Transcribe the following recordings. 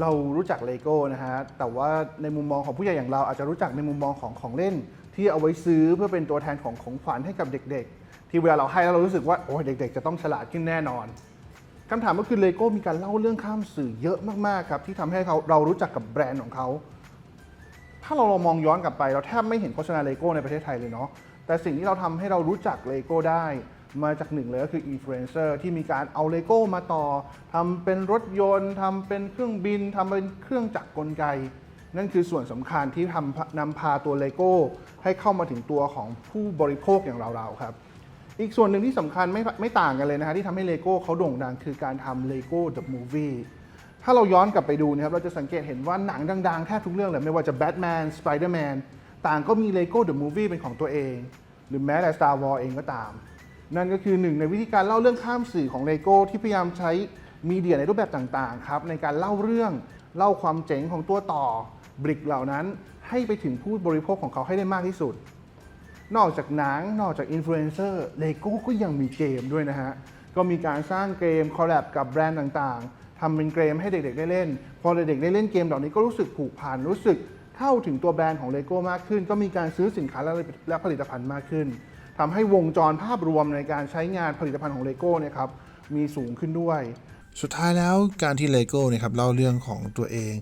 เรารู้จักเลโก้นะฮะ แต่ว่าในมุมมองของผู้ใหญ่อย่างเราอาจจะรู้จักในมุมมองของของเล่น ที่เอาไว้ซื้อเพื่อเป็นตัวแทนของของขวัญให้กับเด็กๆ ที่เวลาเราให้แล้วเรารู้สึกว่าโอ้ยเด็ก ๆ จะต้องฉลาดขึ้นแน่นอนคำถามก็คือเลโก้มีการเล่าเรื่องข้ามสื่อเยอะมากๆครับที่ทำให้เขาเรารู้จักกับแบรนด์ของเขา ถ้าเราลองมองย้อนกลับไป เราแทบไม่เห็นโฆษณาเลโก้ในประเทศไทยเลยเนาะแต่สิ่งที่เราทำให้เรารู้จักเลโก้ได้ มาจากหนึ่งเลยก็คืออินฟลูเอนเซอร์ที่มีการเอาเลโก้มาต่อทำเป็นรถยนต์ทำเป็นเครื่องบินทำเป็นเครื่องจักรกลไก นั่นคือส่วนสำคัญที่ทำนำพาตัวเลโก้ ให้เข้ามาถึงตัวของผู้บริโภคอย่างเราๆครับ อีกส่วนหนึ่งที่สำคัญไม่ไม่ต่างกันเลยนะฮะที่ทำให้เลโก้เขาโด่งดังคือการทำเลโก้เดอะมูฟวี่ถ้าเราย้อนกลับไปดูนะครับเราจะสังเกตเห็นว่าหนังดังๆ แทบทุกเรื่องเลยไม่ว่าจะแบทแมนสไปเดอร์แมนต่างก็มีเลโก้เดอะมูฟวี่เป็นของตัวเอง หรือแม้แต่ Star Wars เองก็ตาม นั่นก็คือหนึ่งในวิธีการเล่าเรื่องข้ามสื่อของเลโก้ที่พยายามใช้มีเดียในรูปแบบต่างๆครับในการเล่าเรื่องเล่าความเจ๋งของตัวต่อบริกเหล่านั้นให้ไปถึงผู้บริโภคของเขาให้ได้มากที่สุด นอกจากหนังนอกจากอินฟลูเอนเซอร์เลโก้ก็ยังมีเกมด้วยนะฮะก็มีการสร้างเกมคอลแลบกับแบรนด์ต่างๆทำเป็นเกมให้เด็กๆได้เล่น พอเด็กๆได้เล่นเกมเหล่านี้ก็รู้สึกผูกพันรู้สึกเข้าถึงตัวแบรนด์ของเลโก้มากขึ้น ก็มีการซื้อสินค้าและและผลิตภัณฑ์มากขึ้น ทำให้วงจรภาพรวมในการใช้งานผลิตภัณฑ์ของเลโก้เนี่ยครับมีสูงขึ้นด้วย สุดท้ายแล้วการที่เลโก้นะครับเล่าเรื่องของตัวเอง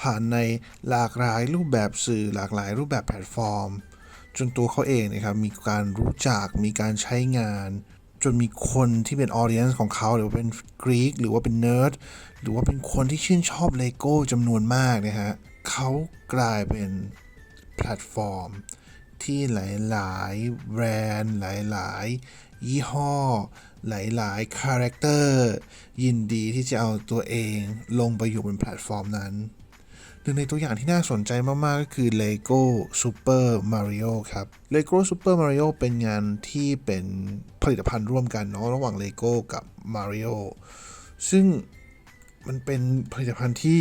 ผ่านในหลากหลายรูปแบบสื่อหลากหลายรูปแบบแพลตฟอร์ม จนตัวเขาเองนะครับมีการรู้จักมีการใช้งาน จนมีคนที่เป็นออเดียนของเขาหรือว่าเป็นกรีกหรือว่าเป็นเนิร์ดหรือว่าเป็นคนที่ชื่นชอบเลโก้จำนวนมากนะฮะเขากลายเป็นแพลตฟอร์ม ที่หลายๆ แบรนด์ หลายๆ ยี่ห้อ หลายๆ คาแรคเตอร์ ยินดีที่จะเอาตัวเองลงไปอยู่บนแพลตฟอร์มนั้นหนึ่งในตัวอย่างที่น่าสนใจมาก ๆ ก็คือ LEGO Super Mario ครับ LEGO Super Mario เป็นงานที่เป็นผลิตภัณฑ์ร่วมกันเนาะระหว่าง LEGO กับ Mario ซึ่ง มันเป็นผลิตภัณฑ์ที่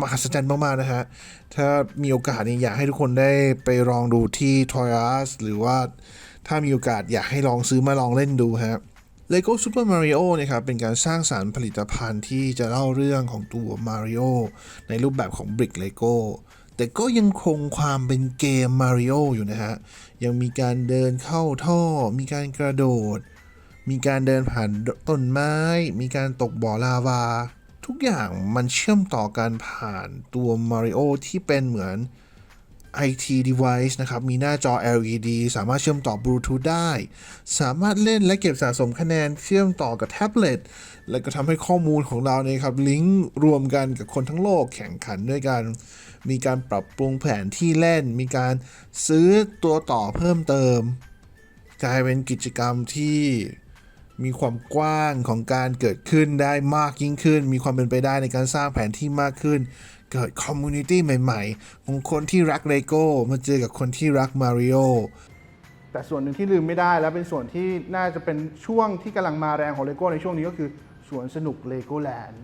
มหัศจรรย์มาก ๆ นะฮะ ถ้ามีโอกาสนี่อยากให้ทุกคนได้ไปลองดูที่ Toy R Us หรือว่าถ้ามีโอกาสอยากให้ลองซื้อมาลองเล่นดูฮะ Lego Super Mario เนี่ยครับเป็นการสร้างสารรค์ผลิตภัณฑ์ที่จะเล่าเรื่องของตัว Mario ในรูปแบบของ Brick Lego แต่ก็ยังคงความเป็นเกม Mario อยู่นะฮะ ยังมีการเดินเข้าท่อ มีการกระโดด มีการเดินผ่านต้นไม้ มีการตกบ่อลาวา ทุกอย่างมันเชื่อมต่อกันผ่านตัว Mario ที่เป็นเหมือน IT device นะครับ มีหน้าจอ LED สามารถเชื่อมต่อบลูทูธได้ สามารถเล่นและเก็บสะสมคะแนนเชื่อมต่อกับแท็บเล็ต และก็ทำให้ข้อมูลของเราเนี่ยครับ ลิงก์รวมกันกับคนทั้งโลกแข่งขันด้วยกัน มีการปรับปรุงแผนที่เล่น มีการซื้อตัวต่อเพิ่มเติม กลายเป็นกิจกรรมที่ มีความกว้างของการเกิดขึ้นได้มากยิ่งขึ้น มีความเป็นไปได้ในการสร้างแผนที่มากขึ้น เกิดคอมมูนิตี้ใหม่ๆ ของคนที่รักเลโก้มาเจอกับคนที่รักมาริโอแต่ส่วนหนึ่งที่ลืมไม่ได้และเป็นส่วนที่น่าจะเป็นช่วงที่กำลังมาแรงของเลโก้ในช่วงนี้ก็คือสวนสนุกเลโก้แลนด์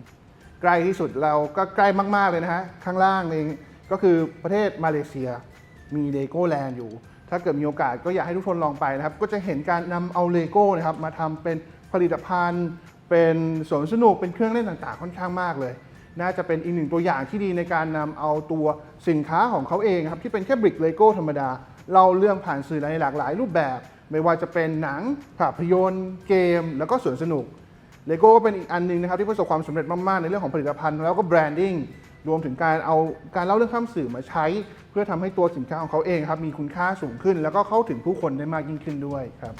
ใกล้ที่สุดเราก็ใกล้มาก ๆ เลยนะฮะ ข้างล่างเองก็คือประเทศมาเลเซียมีเลโก้แลนด์อยู่ ถ้าเกิดมีโอกาสก็อยากให้ทุกคนลองไปนะครับ ก็จะเห็นการนำเอาเลโก้นะครับมาทำเป็นผลิตภัณฑ์ เป็นสวนสนุกเป็นเครื่องเล่นต่างๆ ค่อนข้างมากเลย น่าจะเป็นอีกหนึ่งตัวอย่างที่ดีในการนำเอาตัวสินค้าของเขาเองครับที่เป็นแค่บริกเลโก้ธรรมดาเราเรื่องผ่านสื่อในหลากหลายรูปแบบ ไม่ว่าจะเป็นหนังภาพยนตร์เกม แล้วก็สวนสนุกเลโก้ก็เป็นอีกอันหนึงนะครับที่ประสบความสำเร็จมากๆในเรื่องของผลิตภัณฑ์แล้วก็แบรนดิ้ง รวมถึงการเอาการเล่าเรื่องข้ามสื่อมาใช้ เพื่อทำให้ตัวสินค้าของเขาเองครับมีคุณค่าสูงขึ้น แล้วก็เข้าถึงผู้คนได้มากยิ่งขึ้นด้วยครับ